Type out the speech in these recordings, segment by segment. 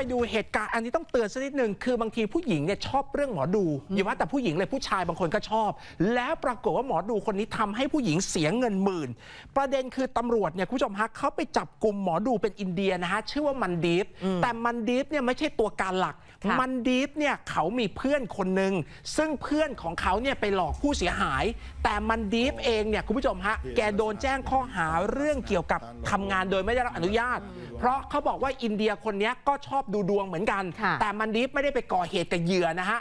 ไปดูเหตุการณ์อันนี้ต้องเตือนสักนิดหนึ่งคือบางทีผู้หญิงเนี่ยชอบเรื่องหมอดูอย่าว่าแต่ผู้หญิงเลยผู้ชายบางคนก็ชอบ แล้วปรากฏว่าหมอดูคนนี้ทำให้ผู้หญิงเสียเงินหมื่น ประเด็นคือตำรวจเนี่ยคุณผู้ชมฮะเขาไปจับกลุ่มหมอดูเป็นอินเดียนะฮะชื่อว่ามันดีฟแต่มันดีฟเนี่ยไม่ใช่ตัวการหลักค่ะมันดีฟเนี่ยเขามีเพื่อนคนหนึ่งซึ่งเพื่อนของเขาเนี่ยไปหลอกผู้เสียหาย แต่มันดีฟเองเนี่ยคุณผู้ชมฮะแกโดนแจ้งข้อหาเรื่องเกี่ยวกับทำงานโดยไม่ได้รับอนุญาต เพราะเขาบอกว่าอินเดียคนเนี้ยก็ชอบดูดวงเหมือนกันค่ะแต่มันดีฟไม่ได้ไปก่อเหตุกับเหยื่อนะฮะ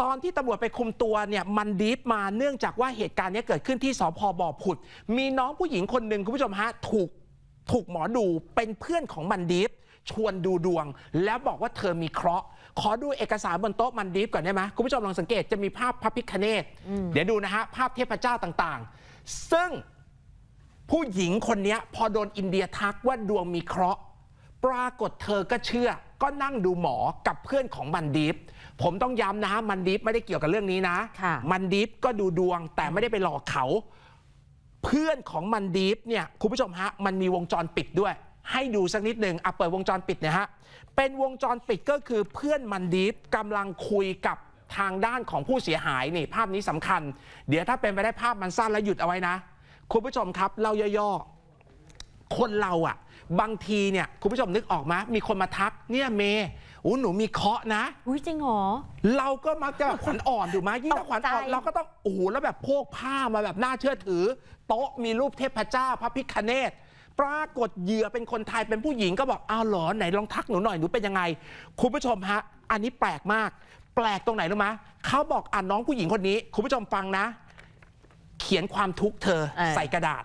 ตอนที่ตำรวจไปคุมตัวเนี่ยมันดีฟมาเนื่องจากว่าเหตุการณ์เนี้ยเกิดขึ้นที่สพบ่อผุด มีน้องผู้หญิงคนหนึ่งคุณผู้ชมฮะถูกถูกหมอดูเป็นเพื่อนของมันดีฟชวนดูดวง แล้วบอกว่าเธอมีเคราะห์ ขอดูเอกสารบนโต๊ะมันดีฟก่อนได้ไหมคุณผู้ชมลองสังเกตจะมีภาพพระพิคเนตเดี๋ยวดูนะฮะภาพเทพเจ้าต่างๆ ซึ่งผู้หญิงคนเนี้ยพอโดนอินเดียทักว่าดวงมีเคราะห์ ปรากฏเธอก็เชื่อ ก็นั่งดูหมอกับเพื่อนของมันดีฟผมต้องย้ำนะฮะมันดีฟไม่ได้เกี่ยวกับเรื่องนี้นะ ค่ะมันดีฟก็ดูดวงแต่ไม่ได้ไปหลอกเขา เพื่อนของมันดีฟเนี่ยคุณผู้ชมฮะ มันมีวงจรปิดด้วย ให้ดูสักนิดหนึ่งอะเปิดวงจรปิดนะฮะ เป็นวงจรปิดก็คือเพื่อนมันดีฟกำลังคุยกับทางด้านของผู้เสียหายนี่ภาพนี้สำคัญ เดี๋ยวถ้าเป็นไปได้ภาพมันสั้นแล้วหยุดเอาไว้นะ คุณผู้ชมครับเล่าย่อๆ คนเราอะบางทีเนี่ยคุณผู้ชมนึกออกไหมมีคนมาทักเนี่ยเมย์อู้หนูมีเคราะห์นะ อุ้ยจริงเหรอ เราก็มักจะแบบขวัญอ่อนถูกไหมยิ่งถ้าขวัญอ่อนตกใจ เราก็ต้องโอ้โหแล้วแบบโพกผ้ามาแบบน่าเชื่อถือ โต๊ะมีรูปเทพเจ้าพระพิคเนตปรากฏเหยื่อเป็นคนไทยเป็นผู้หญิงก็บอกอ้าวเหรอไหนลองทักหนูหน่อยหนูเป็นยังไง คุณผู้ชมฮะ อันนี้แปลกมาก แปลกตรงไหนรู้ไหมเขาบอกอ่านน้องผู้หญิงคนนี้ คุณผู้ชมฟังนะ เขียนความทุกข์เธอเออ ใส่กระดาษ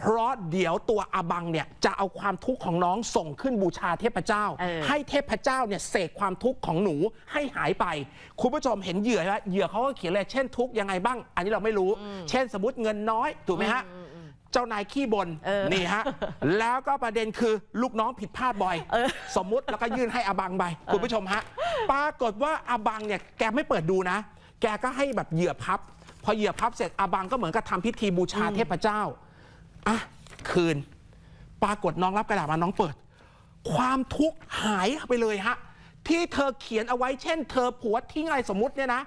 เพราะเดี๋ยวตัวอาบังเนี่ยจะเอาความทุกข์ของน้องส่งขึ้นบูชาเทพเจ้า เออ ให้เทพเจ้าเนี่ยเสกความทุกข์ของหนูให้หายไป คุณผู้ชมเห็นเหยื่อไหมเหยื่อเขาก็เขียนเลยเช่นทุกข์ยังไงบ้าง อันนี้เราไม่รู้ เช่นสมมติเงินน้อยถูกไหมฮะ เจ้านายขี้บนเออนี่ฮะ แล้วก็ประเด็นคือลูกน้องผิดพลาดบ่อย เออ สมมุติแล้วก็ยื่นให้อาบังไปคุณผู้ชมฮะ ปรากฏว่าอาบังเนี่ยแกไม่เปิดดูนะ แกก็ให้แบบเหยื่อพับ พอเหยื่อพับเสร็จอาบังก็เหมือนกับทำพิธีบูชาเทพเจ้า อะคืน ปรากฏน้องรับกระดาษมาน้องเปิด ความทุกข์หายไปเลยฮะ ที่เธอเขียนเอาไว้เช่น เธอผัวทิ้งอะไรสมมติเนี่ยนะ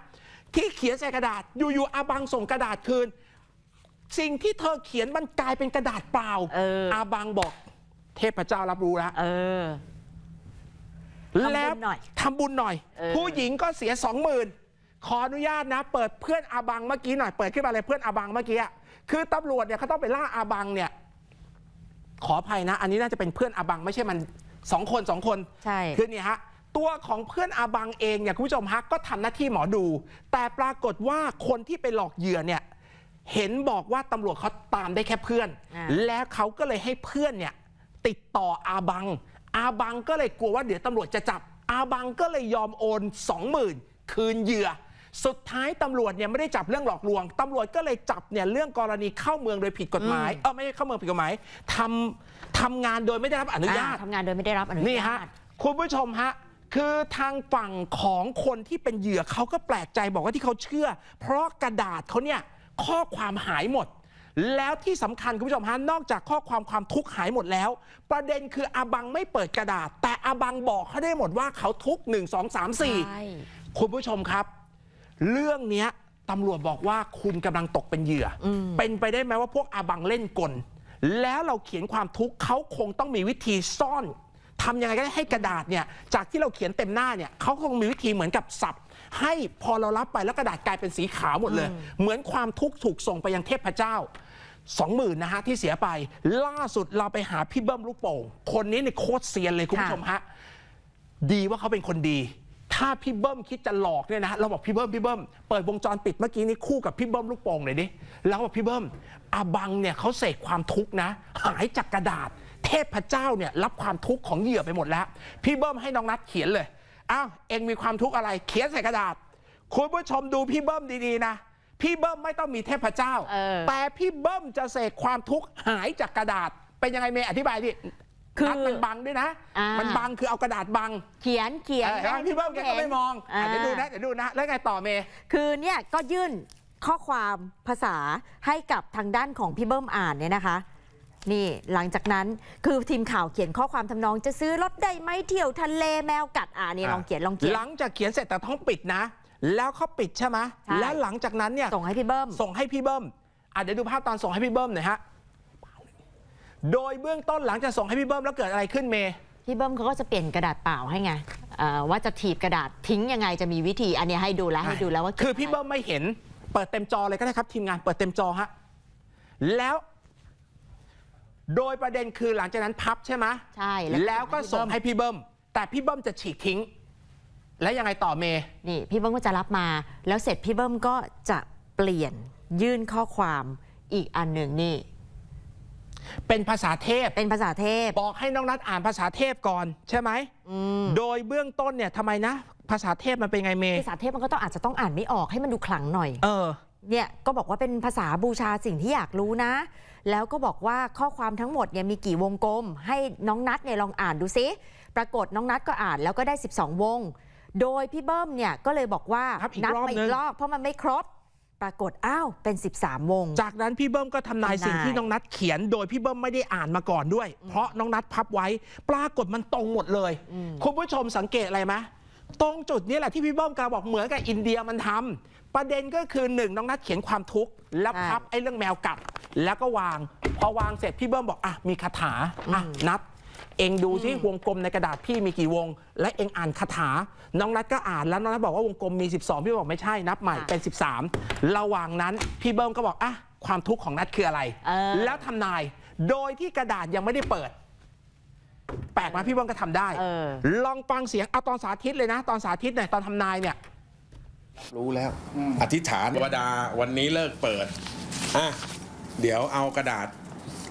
ที่เขียนใส่กระดาษอยู่ๆอาบังส่งกระดาษคืน สิ่งที่เธอเขียนมันกลายเป็นกระดาษเปล่าเอออบังบอก เทพเจ้ารับรู้แล้ว เออ ทำบุญแล้วหน่อยทำบุญหน่อย เออ ผู้หญิงก็เสียสองหมื่นขออนุญาตนะ เปิดเพื่อนอาบังเมื่อกี้หน่อย เปิดขึ้นมาเลยเพื่อนอาบังเมื่อกี้อะ คือตำรวจเนี่ยเขาต้องไปล่าอาบังเนี่ย ขออภัยนะ อันนี้น่าจะเป็นเพื่อนอาบังไม่ใช่มันสองคนสองคนใช่ คือเนี่ยฮะตัวของเพื่อนอาบังเองเนี่ยคุณผู้ชมฮะก็ทำหน้าที่หมอดู แต่ปรากฏว่าคนที่ไปหลอกเหยื่อเนี่ยเห็นบอกว่าตำรวจเขาตามได้แค่เพื่อนอ่าแล้วเขาก็เลยให้เพื่อนเนี่ยติดต่ออาบัง อาบังก็เลยกลัวว่าเดี๋ยวตำรวจจะจับ อาบังก็เลยยอมโอน20,000คืนเหยื่อ สุดท้ายตำรวจเนี่ยไม่ได้จับเรื่องหลอกลวงตำรวจก็เลยจับเนี่ยเรื่องกรณีเข้าเมืองโดยผิดกฎหมายเออไม่ใช่เข้าเมืองผิดกฎหมายทำทำงานโดยไม่ได้รับอนุญาตอ่ทำงานโดยไม่ได้รับอนุญาตนี่ฮะคุณผู้ชมฮะคือทางฝั่งของคนที่เป็นเหยื่อเขาก็แปลกใจบอกว่าที่เขาเชื่อ เพราะกระดาษเขาเนี่ยข้อความหายหมด แล้วที่สำคัญคุณผู้ชมฮะนอกจากข้อความความทุกข์หายหมดแล้ว ประเด็นคืออาบังไม่เปิดกระดาษ แต่อาบังบอกเขาได้หมดว่าเขาทุกข์หนึ่งสองสามสี่ใช่คุณผู้ชมครับ เรื่องเนี้ยตำรวจบอกว่าคุณกำลังตกเป็นเหยื่ออเป็นไปได้ไหมว่าพวกอาบังเล่นกล แล้วเราเขียนความทุกข์เขาคงต้องมีวิธีซ่อนทำยังไงก็ได้ให้กระดาษเนี่ยจากที่เราเขียนเต็มหน้าเนี่ยเขาคงมีวิธีเหมือนกับสับ ให้พอเรารับไปแล้วกระดาษกลายเป็นสีขาวหมดเลย เหมือนความทุกข์ถูกส่งไปยังเทพเจ้าสองหมื่นนะฮะที่เสียไป ล่าสุดเราไปหาพี่เบิ้มลูกโป่งคนนี้ในยโคตรเซียนเลยคุณผู้ชมฮะดีว่าเขาเป็นคนดี ถ้าพี่เบิ้มคิดจะหลอกเนี่ยนะเราบอกพี่เบิ้มพี่เบิ้มเปิดวงจรปิดเมื่อกี้นี้คู่กับพี่เบิ้มลูกโป่งหน่อยดิแล้วบอกพี่เบิ้มอาบังเนี่ยเขาเสกความทุกข์นะ หายจากกระดาษ เทพเจ้าเนี่ยรับความทุกข์ของเหยื่อไปหมดแล้ว พี่เบิ้มให้น้องนัดเขียนเลยอ้าวเองมีความทุกข์อะไร เขียนใส่กระดาษ คุณผู้ชมดูพี่เบิ้มดีๆนะพี่เบิ้มไม่ต้องมีเทพเจ้าเออแต่พี่เบิ้มจะเสกความทุกข์หายจากกระดาษ เป็นยังไงเมย์อธิบายดิ คือ นัดมันบังด้วยนะ อ่ามั มันบังคือเอากระดาษบังเขียนเขียนเออเห็นไหมพี่เบิ้มแกก็ไม่มองอ่าอะเดี๋ยวดูนะเดี๋ยวดูนะ แล้วไงต่อเมย์ คือเนี่ยก็ยื่นข้อความภาษาให้กับทางด้านของพี่เบิ้มอ่านเนี่ยนะคะ นี่หลังจากนั้นคือทีมข่าวเขียนข้อความทำนองจะซื้อรถได้ไหมเที่ยวทะเลแมวกัดอ่านี่ลองเขียนลองเขียน หลังจากเขียนเสร็จแต่ต้องปิดนะ แล้วเขาปิดใช่ไหมใช่ แล้วหลังจากนั้นเนี่ยส่งให้พี่เบิ้ม ส่งให้พี่เบิ้มอะเดี๋ยวดูภาพตอนส่งให้พี่เบิ้มหน่อยฮะ โดยเบื้องต้นหลังจากส่งให้พี่เบิ้มแล้วเกิดอะไรขึ้นเมย์ พี่เบิ้มเขาก็จะเปลี่ยนกระดาษเปล่าให้ไงเอ่อว่าจะถีบกระดาษทิ้งยังไงจะมีวิธีอันนี้ให้ดูแล้วให้ดูแล้วว่าคือพี่เบิ้มไม่เห็น เปิดเต็มจอเลยก็ได้ครับ ทีมงานเปิดเต็มจอฮะแล้ว โดยประเด็นคือหลังจากนั้นพับใช่ไหมใช่แล้วก็ส่งให้พี่เบิ้มแต่พี่เบิ้มจะฉีกทิ้ง แล้วยังไงต่อเมย์นี่พี่เบิ้มก็จะรับมา แล้วเสร็จพี่เบิ้มก็จะเปลี่ยนยื่นข้อความอีกอันหนึ่งนี่ เป็นภาษาเทพ เป็นภาษาเทพ บอกให้น้องนัดอ่านภาษาเทพก่อน ใช่ไหม อืมโดยเบื้องต้นเนี่ยทำไมนะ ภาษาเทพมันเป็นไงเมย์ภาษาเทพมันก็ต้องอาจจะต้องอ่านไม่ออกให้มันดูขลังหน่อย เออ เนี่ยก็บอกว่าเป็นภาษาบูชาสิ่งที่อยากรู้นะ แล้วก็บอกว่าข้อความทั้งหมดเนี่ยมีกี่วงกลม ให้น้องนัดเนี่ยลองอ่านดูซิปรากฏน้องนัดก็อ่านแล้วก็ได้ 12 วง โดยพี่เบิ้มเนี่ยก็เลยบอกว่าครับอีกนับรอบมานึอีงกรอบเพราะมันไม่ครบ ปรากฏอ้าวเป็น 13 วง จากนั้นพี่เบิ้มก็ทำนายทำนาย สิ่งที่น้องนัดเขียน โดยพี่เบิ้มไม่ได้อ่านมาก่อนด้วย เพราะน้องนัดพับไว้ ปรากฏมันตรงหมดเลยอืมคุณผู้ชมสังเกตอะไรไหมตรงจุดนี้แหละที่พี่เบิ้มกาบอกเหมือนกับอินเดียมันทำประเด็นก็คือหนึ่งน้องนัดเขียนความทุกข์แล้วพับไอ้เรื่องแมวกัดแล้วก็วาง พอวางเสร็จพี่เบิ้มบอกอะมีคาถาอะนัด เองดูที่วงกลมในกระดาษพี่มีกี่วง และเองอ่านคาถา น้องนัดก็อ่านแล้วน้องนัดบอกว่าวงกลมมี 12 พี่บอกไม่ใช่นับใหม่เป็น 13 ระหว่างนั้นพี่เบิ้มก็บอกอะความทุกข์ของนัดคืออะไรเออแล้วทำนายโดยที่กระดาษยังไม่ได้เปิด แปลกไหมพี่เบิ้มก็ทำได้เออลองฟังเสียงเอาตอนสาธิตเลยนะ ตอนสาธิตเนี่ยตอนทำนายเนี่ยรู้แล้ว อธิษฐานวดาวันนี้เลิกเปิดอะเดี๋ยวเอากระดาษ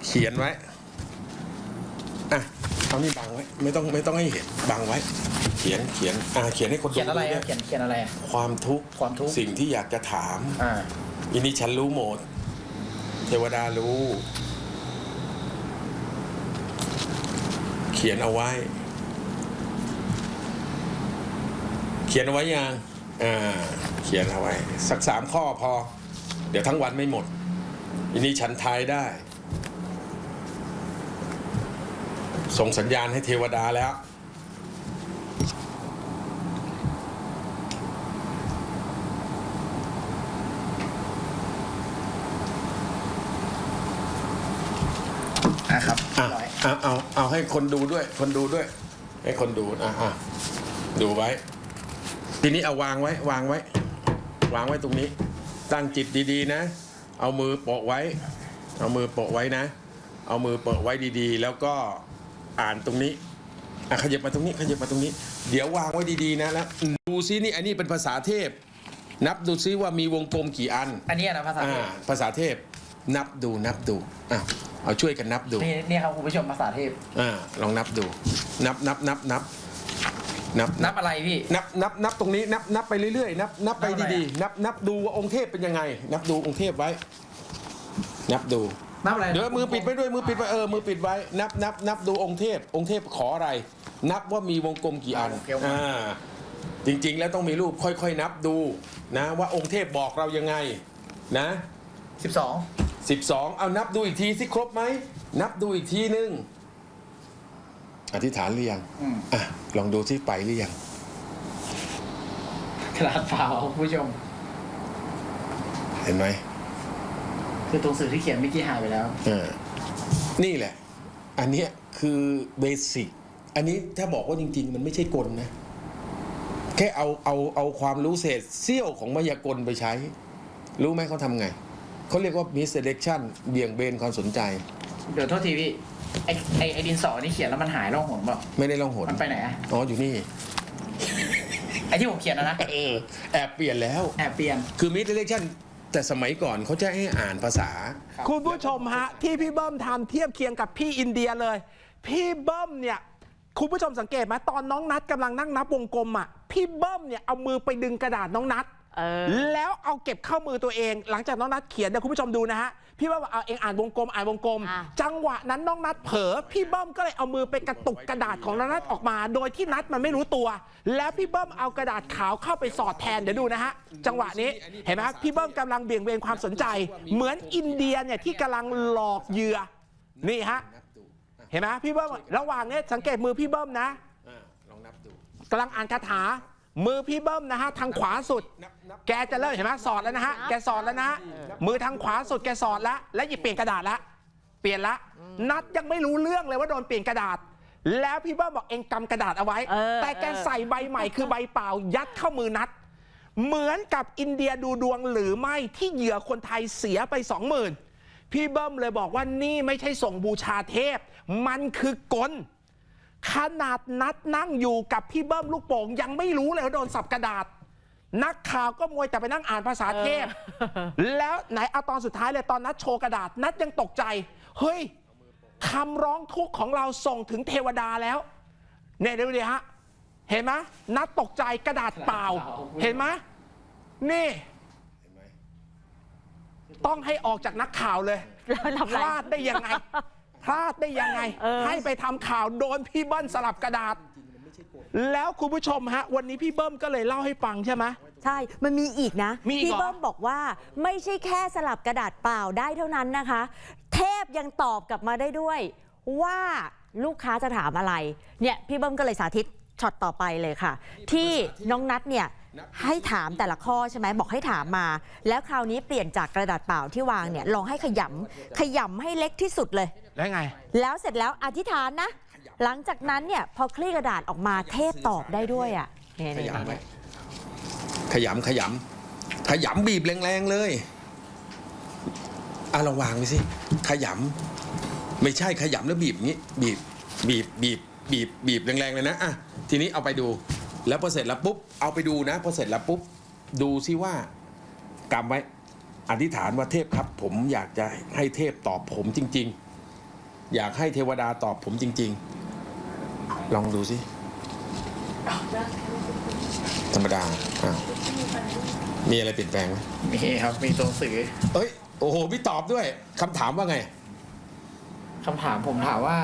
เขียนไว้อะ เอานี่บังไว้ไม่ต้องไม่ต้องให้เห็นบังไว้ เขียนเขียนอะเขียนให้คนดูเขียนอะไรด้อะวยเขียนเขียนอะไรอะ ความทุกข์ความทุกข์ สิ่งที่อยากจะถามอ่า อินี่ฉันรู้หมด เทวดารู้ เขียนเอาไว้ เขียนเอาไว้ยังอ่าเขียนเอาไว้ สักสามข้อพอ เดี๋ยวทั้งวันไม่หมดอินี่ฉันทายได้ ส่งสัญญาณให้เทวดาแล้วอะครับอะร้อยเอาเอาเอาให้คนดูด้วย คนดูด้วย ให้คนดูอะอะดูไว้ ทีนี้เอาวางไว้ วางไว้ วางไว้ตรงนี้ ตั้งจิตดีๆนะ เอามือโปะไว้ เอามือโปะไว้นะ เอามือโปะไว้ดีๆ แล้วก็ อ่านตรงนี้อะขยับมาตรงนี้ขยับมาตรงนี้ เดี๋ยววางไว้ดีๆนะแล้วดูซินี่อันนี้เป็นภาษาเทพ นับดูซิว่ามีวงกลมกี่อันอันนี้นะภาษาเทอ่าพภาษาเทพ นับดูนับดูอะเอาช่วยกันนับดูนี่นี่ครับคุณผู้ชมภาษาเทพ อ่าลองนับดู นับนับนับนับนับนับอะไรพี่ นับนับนับตรงนี้นับนับไปเรื่อยๆนับนับไปนับอะไรดีอะ ๆนับนับดูว่าองค์เทพเป็นยังไง นับดูองค์เทพไว้ นับดู นับอะไรเดี๋ยวมือปิดไว้ด้วยมือปิดไว้เออมือปิดไว้นับนับนับดูองค์เทพ องค์เทพขออะไร นับว่ามีวงกลมกี่อันอ่าจริง ๆ แล้วต้องมีรูปค่อยๆ นับดูนะ ว่าองค์เทพบอกเรายังไงนะสิบสอง12เอานับดูอีกทีสิครบไหมนับดูอีกทีนึงอธิษฐานหรือยังอืมอะลองดูที่ไปหรือยังกระดาษเปล่าคุณผู้ชม เห็นไหม คือตัวสื่อที่เขียนเมื่อกี้หายไปแล้วอ่านี่แหละ อันเนี้ยคือเบสิกอันนี้ถ้าบอกว่าจริง ๆ มันไม่ใช่กลนะ แค่เอาเอาเอาความรู้เศษเสี้ยวของมายากลไปใช้ รู้ไหมเขาทำไง เขาเรียกว่า misdirection เบี่ยงเบนความสนใจ เดี๋ยวโทษทีพี่ไอไอไอดินสอนี่เขียนแล้วมันหายร่องหนเปล่าไม่ได้ล่องหนมันไปไหนอะอ๋ออยู่นี่ไอที่ผมเขียนนะนะเออแอบเปลี่ยนแล้ว แอบเปลี่ยน คือ misdirection แต่สมัยก่อนเขาจะให้อ่านภาษา คุณผู้ชมฮะ ที่พี่เบิ้มทำเทียบเคียงกับพี่อินเดียเลย พี่เบิ้มเนี่ย คุณผู้ชมสังเกตไหมตอนน้องนัดกำลังนั่งนับวงกลมอะพี่เบิ้มเนี่ยเอามือไปดึงกระดาษน้องนัด แล้วเอาเก็บเข้ามือตัวเอง หลังจากน้องนัดเขียนเดี๋ยวคุณผู้ชมดูนะฮะพี่เบิ้มบอกเอาเองอ่านวงกลมอ่านวงกลมอะจังหวะนั้นน้องนัดเผลอพี่เบิ้มก็เลยเอามือไปกระตุกกระดาษของน้องนัดออกมา โดยที่นัดมันไม่รู้ตัว แล้วพี่เบิ้มเอากระดาษขาวเข้าไปสอดแทนเดี๋ยวดูนะฮะจังหวะนี้เห็นไหมครับพี่เบิ้มกำลังเบี่ยงเบนความสนใจ เหมือนอินเดียเนี่ยที่กำลังหลอกเหยื่อนี่ฮะนับดูอะเห็นไหมพี่เบิ้มระหว่างเนี้ยสังเกตมือพี่เบิ้มนะอะลองนับดูกำลังอ่านคาถามือพี่เบิ้มนะฮะทางขวาสุดนับนับ แกจะเริ่มเห็นไหมสอดแล้วนะฮะ แกสอดแล้วนะฮะ มือทางขวาสุดแกสอดแล้วและหยิบเปลี่ยนกระดาษละ เปลี่ยนละ นัดยังไม่รู้เรื่องเลยว่าโดนเปลี่ยนกระดาษ แล้วพี่เบิ้มบอกเองกำกระดาษเอาไว้ เออ แต่แกใส่ใบใหม่คือใบเปล่ายัดเข้ามือนัด เหมือนกับอินเดียดูดวงหรือไม่ที่เหยื่อคนไทยเสียไปสองหมื่นพี่เบิ้มเลยบอกว่านี่ไม่ใช่ส่งบูชาเทพ มันคือกล ขนาดนัดนั่งอยู่กับพี่เบิ้มลูกโป่งยังไม่รู้เลยว่าโดนสับกระดาษ นักข่าวก็มวยแต่ไปนั่งอ่านภาษาเทพ แล้วไหนเอาตอนสุดท้ายเลยตอนนัดโชว์กระดาษ นัดยังตกใจ เฮ้ยคำร้องทุกข์ของเราส่งถึงเทวดาแล้ว เนี่ยดูดิฮะ เห็นไหมนัดตกใจกระดาษเปล่า เห็นไหมนี่เห็นไหมต้องให้ออกจากนักข่าวเลยแล้วทำพไรลาดได้ยังไงพลาดได้ยังไงเออให้ไปทำข่าวโดนพี่เบิ้ลสลับกระดาษ แล้วคุณผู้ชมฮะ วันนี้พี่เบิ้มก็เลยเล่าให้ฟังใช่ไหม ใช่ มันมีอีกนะ มีอีกเหรอ พี่เบิ้มบอกว่าไม่ใช่แค่สลับกระดาษเปล่าได้เท่านั้นนะคะ เทพยังตอบกลับมาได้ด้วย ว่าลูกค้าจะถามอะไร เนี่ยพี่เบิ้มก็เลยสาธิตช็อตต่อไปเลยค่ะ ที่น้องนัทเนี่ยให้ถามแต่ละข้อใช่ไหมบอกให้ถามมา แล้วคราวนี้เปลี่ยนจากกระดาษเปล่าที่วางเนี่ยลองให้ขยำขยำให้เล็กที่สุดเลย แล้วไง แล้วเสร็จแล้วอธิษฐานนะ หลังจากนั้นเนี่ยพอคลี่กระดาษออกมาเทพตอบได้ด้วยอะเนี่ยขยำไหมขยำขยำขยำบีบแรงๆเลยอะลองวางไปสิ ขยำไม่ใช่ขยำแล้วบีบงี้ บีบบีบบีบบีบบีบแรงๆเลยนะอะทีนี้เอาไปดู แล้วพอเสร็จแล้วปุ๊บเอาไปดูนะพอเสร็จแล้วปุ๊บดูซิว่ากำไว้อธิษฐานว่าเทพครับ ผมอยากจะให้เทพตอบผมจริง ๆ อยากให้เทวดาตอบผมจริง ๆ ลองดูสิ ธรรมดาอะมีอะไรเปลี่ยนแปลงไหมมีครับมีตัวหนังสือเอ้ย โอ้โหพี่ตอบด้วยคำถามว่าไง คำถามผมถามว่า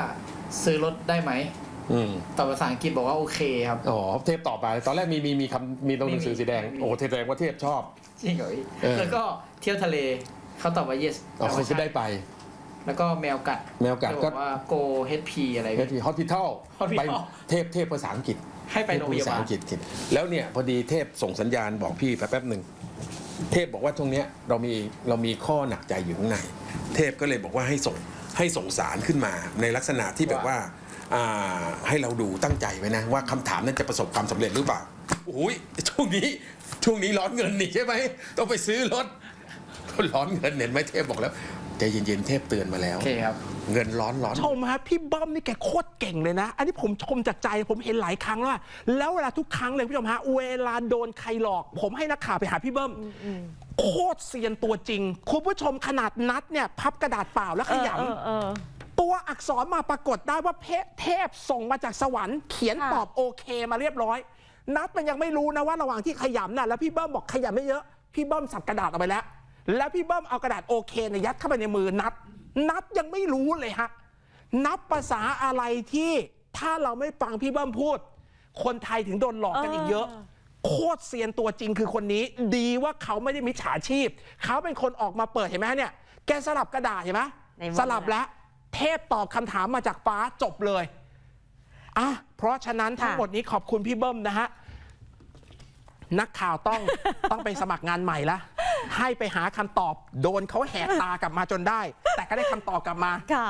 ซื้อรถได้ไหมอืม ตอบภาษาอังกฤษบอกว่าโอเคครับ อ๋อเทพตอบไป ตอนแรกมีมีมีคำมีตรงหนังสือสีแดง ไม่มี โอ้เทพแสดงว่าเทพชอบ จริงเหรอพี่เออ แล้วก็เที่ยวทะเลเขาตอบว่า yes อ๋อเขาจะได้ไป แล้วก็แมวกัดแมวกัดก็เขาบอกว่า go HP อะไรเฮทีฮอสพิทอล Hospital ไปเทพเทพภาษาอังกฤษให้ไปโรงพยาภาษาบาลอังกฤษแล้วเนี่ยพอดีเทพส่งสัญญาณบอกพี่แป๊บๆหนึ่งเทพบอกว่าตรงเนี้ยเรามีเรามีข้อหนักใจอยู่ข้างในเทพก็เลยบอกว่าให้ส่งให้ส่งสารขึ้นมาในลักษณะที่แบบว่าอ่าให้เราดูตั้งใจไว้นะ ว่าคำถามนั้นจะประสบความสำเร็จหรือเปล่าโอ้ยช่วงนี้ช่วงนี้ร้อนเงินนี่ใช่ไหมต้องไปซื้อรถ ร้อนเงินเห็นไหมเทพบอกแล้ว ใจเย็นๆเทพเตือนมาแล้ว โอเคครับ เงินร้อนร้อน ชมครับพี่เบิ้มนี่แกโคตรเก่งเลยนะ อันนี้ผมชมจากใจผมเห็นหลายครั้งแล้วอะแล้วเวลาทุกครั้งเลยคุณผู้ชมฮะเวลาโดนใครหลอก ผมให้นักข่าวไปหาพี่เบิ้มโคตรเซียนตัวจริง คุณผู้ชมขนาดนัดเนี่ยพับกระดาษเปล่าแล้วขยเออเออำตัวอักษรมาปรากฏได้ว่าเพเทพส่งมาจากสวรรค์เขียนค่ะตอบโอเคมาเรียบร้อย นัดมันยังไม่รู้นะว่าระหว่างที่ขยำน่ะแล้วพี่เบิ้มบอกขยำไม่เยอะ พี่เบิ้มสับกระดาษออกไปแล้ว แล้วพี่เบิ้มเอากระดาษโอเคเนี่ยยัดเข้าไปในมือนัดนัดยังไม่รู้เลยฮะ นับภาษาอะไรที่ถ้าเราไม่ฟังพี่เบิ้มพูด คนไทยถึงโดนหลอกกันอีกเยอะ โคตรเซียนตัวจริงคือคนนี้ ดีว่าเขาไม่ได้มิจฉาชีพ เขาเป็นคนออกมาเปิดเห็นไหมฮะเนี่ย แกสลับกระดาษเห็นไหมในมือสลับแล้ว เทพตอบคำถามมาจากฟ้าจบเลยอะเพราะฉะนั้นทั้งหมดนี้ขอบคุณพี่เบิ้มนะฮะนักข่าวต้องต้องไปสมัครงานใหม่ละ ให้ไปหาคำตอบโดนเขาแหกตากลับมาจนได้ แต่ก็ได้คำตอบกลับมา ค่ะ